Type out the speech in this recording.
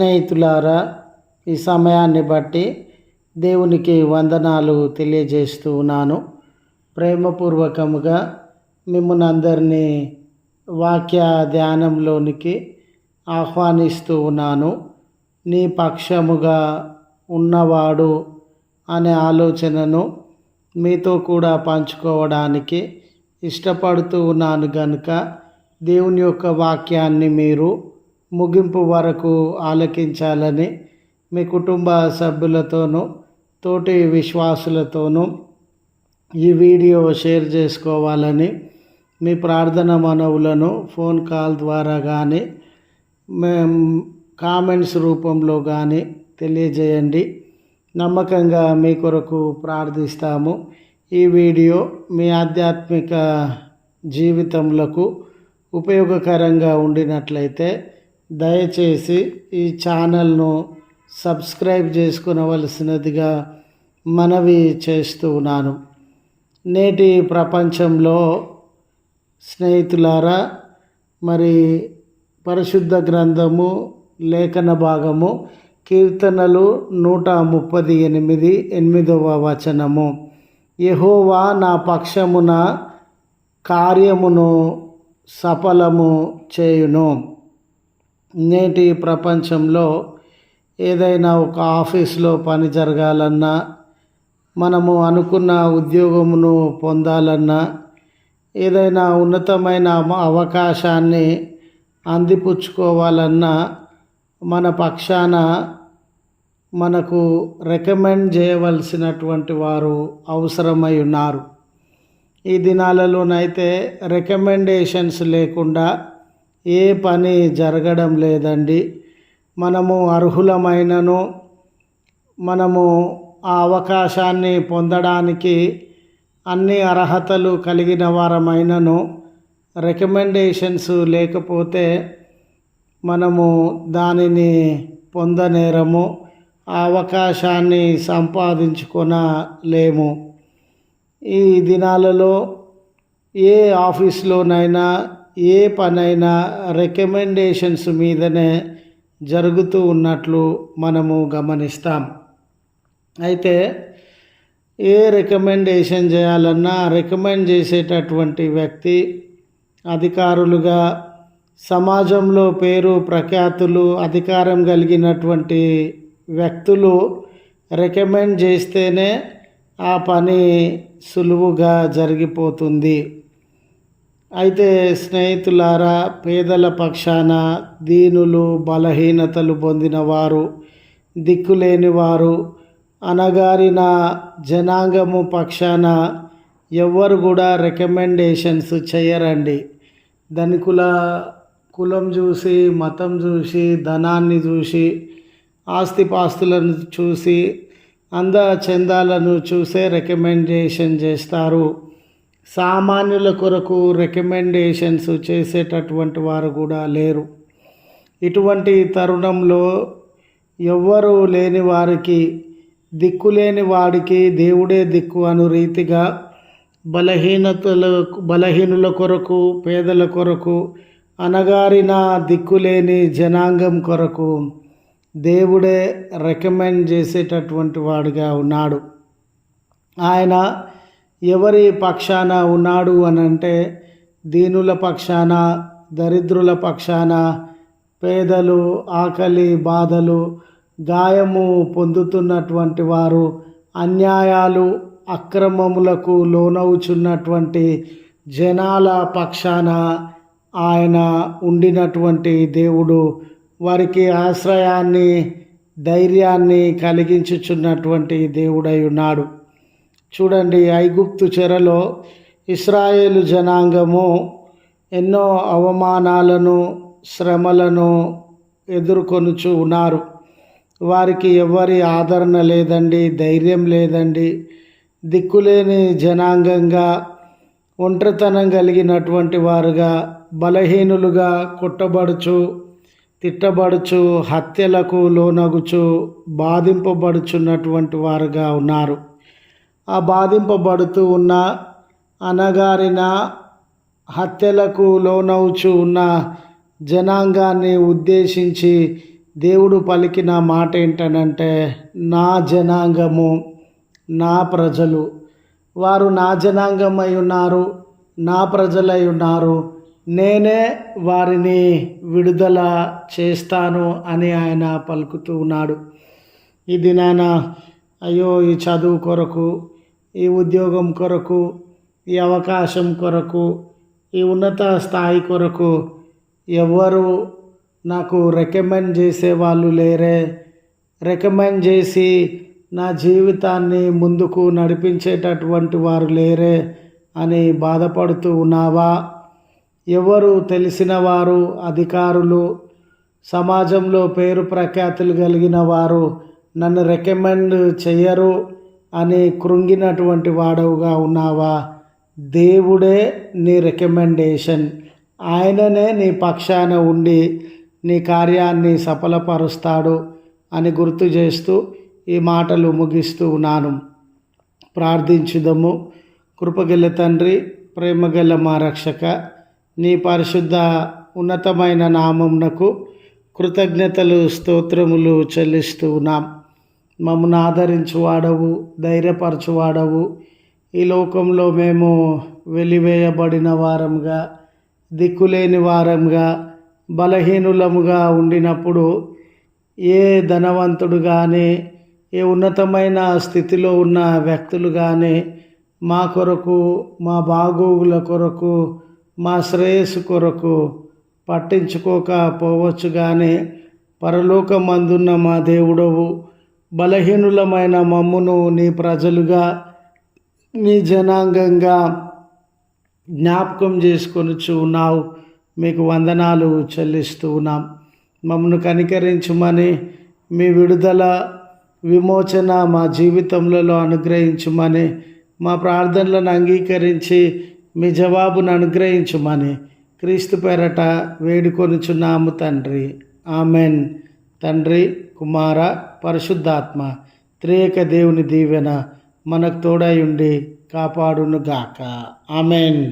స్నేహితులారా ఈ సమయాన్ని బట్టి దేవునికి వందనాలు తెలియజేస్తూ ఉన్నాను. ప్రేమపూర్వకముగా మిమ్మల్ని అందరినీ వాక్య ధ్యానంలోనికి ఆహ్వానిస్తూ ఉన్నాను. నీ పక్షముగా ఉన్నవాడు అనే ఆలోచనను మీతో కూడా పంచుకోవడానికి ఇష్టపడుతూ ఉన్నాను కనుక దేవుని యొక్క వాక్యాన్ని మీరు ముగింపు వరకు ఆలకించాలని మీ కుటుంబ సభ్యులతోనూ తోటి విశ్వాసులతోనూ ఈ వీడియో షేర్ చేసుకోవాలని మీ ప్రార్థన మనవులను ఫోన్ కాల్ ద్వారా కానీ మేము కామెంట్స్ రూపంలో కానీ తెలియజేయండి. నమ్మకంగా మీ కొరకు ప్రార్థిస్తాము. ఈ వీడియో మీ ఆధ్యాత్మిక జీవితములకు ఉపయోగకరంగా ఉండినట్లయితే దయచేసి ఈ ఛానల్ను సబ్స్క్రైబ్ చేసుకునవలసినదిగా మనవి చేస్తున్నాను నేటి ప్రపంచంలో స్నేహితులారా మరి పరిశుద్ధ గ్రంథము లేఖన భాగము కీర్తనలు నూట ముప్పది ఎనిమిది ఎనిమిదవ వచనము. యహోవా నా పక్షమున కార్యమును సఫలము చేయును. నేటి ప్రపంచంలో ఏదైనా ఒక ఆఫీస్లో పని జరగాలన్నా మనము అనుకున్న ఉద్యోగమును పొందాలన్నా ఏదైనా ఉన్నతమైన అవకాశాన్ని అందిపుచ్చుకోవాలన్నా మన పక్షాన మనకు రికమెండ్ చేయవలసినటువంటి వారు అవసరమై ఉన్నారు. ఈ దినాలలోనైతే రికమెండేషన్స్ లేకుండా ఏ పని జరగడం లేదండి. మనము అర్హులమైనను మనము ఆ అవకాశాన్ని పొందడానికి అన్ని అర్హతలు కలిగిన వారమైనను రికమెండేషన్స్ లేకపోతే మనము దానిని పొందనేరము ఆ అవకాశాన్ని సంపాదించుకొనలేము. ఈ దినాలలో ఏ ఆఫీస్లోనైనా ఏ పనైనా రికమెండేషన్స్ మీదనే జరుగుతూ ఉన్నట్లు మనము గమనిస్తాం. అయితే ఏ రికమెండేషన్ చేయాలన్నా రికమెండ్ చేసేటటువంటి వ్యక్తి అధికారులుగా సమాజంలో పేరు ప్రఖ్యాతులు అధికారం కలిగినటువంటి వ్యక్తులు రికమెండ్ చేస్తేనే ఆ పని సులువుగా జరిగిపోతుంది. అయితే స్నేహితులారా పేదల పక్షాన దీనులు బలహీనతలు పొందినవారు దిక్కులేని వారు అనగారిన జనాంగము పక్షాన ఎవ్వరు కూడా రికమెండేషన్స్ చేయరండి. ధనికుల కులం చూసి మతం చూసి ధనాన్ని చూసి ఆస్తిపాస్తులను చూసి అంద చందాలను చూసే రికమెండేషన్ చేస్తారు. సామాన్యుల కొరకు రికమెండేషన్స్ చేసేటటువంటి వారు కూడా లేరు. ఇటువంటి తరుణంలో ఎవ్వరూ లేని వారికి దిక్కులేని వాడికి దేవుడే దిక్కు అను రీతిగా బలహీనతల బలహీనుల కొరకు పేదల కొరకు అనగారిన దిక్కులేని జనాంగం కొరకు దేవుడే రికమెండ్ చేసేటటువంటి వాడుగా ఉన్నాడు. ఆయన ఎవరి పక్షాన ఉన్నాడు అని అంటే దీనుల పక్షాన దరిద్రుల పక్షాన పేదలు ఆకలి బాధలు గాయము పొందుతున్నటువంటి వారు అన్యాయాలు అక్రమములకు లోనవుచున్నటువంటి జనాల పక్షాన ఆయన ఉండినటువంటి దేవుడు వారికి ఆశ్రయాన్ని ధైర్యాన్ని కలిగించుచున్నటువంటి దేవుడై ఉన్నాడు. చూడండి ఐగుప్తు చెరలో ఇస్రాయేలు జనాంగము ఎన్నో అవమానాలను శ్రమలను ఎదుర్కొనుచు ఉన్నారు. వారికి ఎవరి ఆదరణ లేదండి ధైర్యం లేదండి. దిక్కులేని జనాంగంగా ఒంటరితనం కలిగినటువంటి వారుగా బలహీనులుగా కొట్టబడుచు తిట్టబడుచు హత్యలకు లోనగుచు బాధింపబడుచున్నటువంటి వారుగా ఉన్నారు. ఆ బాధింపబడుతూ ఉన్న అనగారిన హత్యలకు లోనవుచు ఉన్న జనాంగాన్ని ఉద్దేశించి దేవుడు పలికిన మాట ఏంటనంటే నా జనాంగము నా ప్రజలు. వారు నా జనాంగమై ఉన్నారు నా ప్రజలై ఉన్నారు. నేనే వారిని విడుదల చేస్తాను అని ఆయన పలుకుతూ ఉన్నాడు. ఇది దినాన అయ్యో ఈ చదువు కొరకు ఈ ఉద్యోగం కొరకు ఈ అవకాశం కొరకు ఈ ఉన్నత స్థాయి కొరకు ఎవరు నాకు రికమెండ్ చేసే వాళ్ళు లేరే. రికమెండ్ చేసి నా జీవితాన్ని ముందుకు నడిపించేటటువంటి వారు లేరే అని బాధపడుతూ ఉన్నావా? ఎవరు తెలిసిన వారు అధికారులు సమాజంలో పేరు ప్రఖ్యాతులు కలిగిన వారు నన్ను రికమెండ్ చెయ్యరు. అని కృంగినటువంటి వాడవుగా ఉన్నావా? దేవుడే నీ రికమెండేషన్ ఆయననే నీ పక్షాన ఉండి నీ కార్యాన్ని సఫలపరుస్తాడు అని గుర్తు చేస్తూ ఈ మాటలు ముగిస్తూ ఉన్నాను. ప్రార్థించుదము. కృపగల తండ్రి ప్రేమగల మా రక్షక నీ పరిశుద్ధ ఉన్నతమైన నామంనకు కృతజ్ఞతలు స్తోత్రములు చెల్లిస్తూ ఉన్నాం. మమ్మల్ని ఆదరించువాడవు ధైర్యపరచువాడవు. ఈ లోకంలో మేము వెలివేయబడిన వారంగా దిక్కులేని వారంగా బలహీనులముగా ఉండినప్పుడు ఏ ధనవంతుడు కానీ ఏ ఉన్నతమైన స్థితిలో ఉన్న వ్యక్తులు కానీ మా కొరకు మా బాగోగుల కొరకు మా శ్రేయస్సు కొరకు పట్టించుకోకపోవచ్చు కానీ పరలోకమందున్న మా దేవుడవు. బలహీనులమైన మమ్మును నీ ప్రజలుగా నీ జనాంగంగా జ్ఞాపకం చేసుకొనుచు ఉన్నావు. మీకు వందనాలు చెల్లిస్తూ ఉన్నాం. మమ్మను కనికరించమని మీ విడుదల విమోచన మా జీవితంలో అనుగ్రహించమని మా ప్రార్థనలను అంగీకరించి మీ జవాబును అనుగ్రహించమని క్రీస్తు పేరట వేడుకొనుచున్నాము తండ్రి. ఆమెన్. తండ్రి కుమార పరిశుద్ధాత్మ త్రేక దేవుని దీవెన మనకు తోడై ఉండి కాపాడును గాక ఆమెన్.